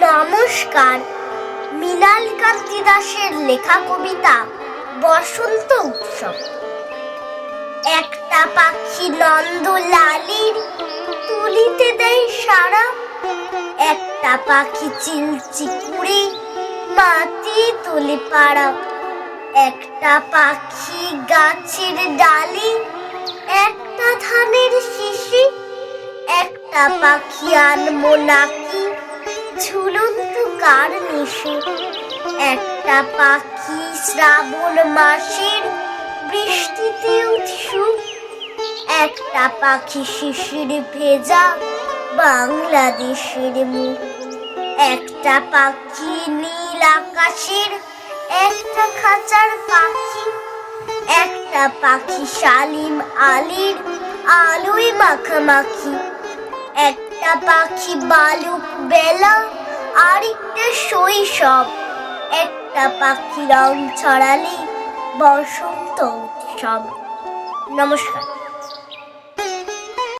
নমস্কার। মৃণাল কান্তি দাসের লেখা কবিতা বসন্ত উৎসব। একটা পাখি নন্দ লালির তুলিতে দেয় সারা একটা পাখি চিলচি চিলচিকুড়ি মাটি তুলি পাড়া। একটা পাখি গাছের ডালি একটা ধানের শিশি। একটা পাখি আনমো নাকি ঝুলন্ত কার নিশে? একটা পাখি শ্রাবণ মাসের বৃষ্টিতে উৎসুক একটা পাখি শিশির ভেজা বাংলাদেশের মুখ। একটা পাখি নীল আকাশের একটা খাঁচার পাখি। একটা পাখি শালিম আলীর আলোয় মাখামাখি। একটা পাখি বালুক বেলা আরেকটা শৈশব একটা পাখি রং ছড়ালি বসন্ত উৎসব। নমস্কার।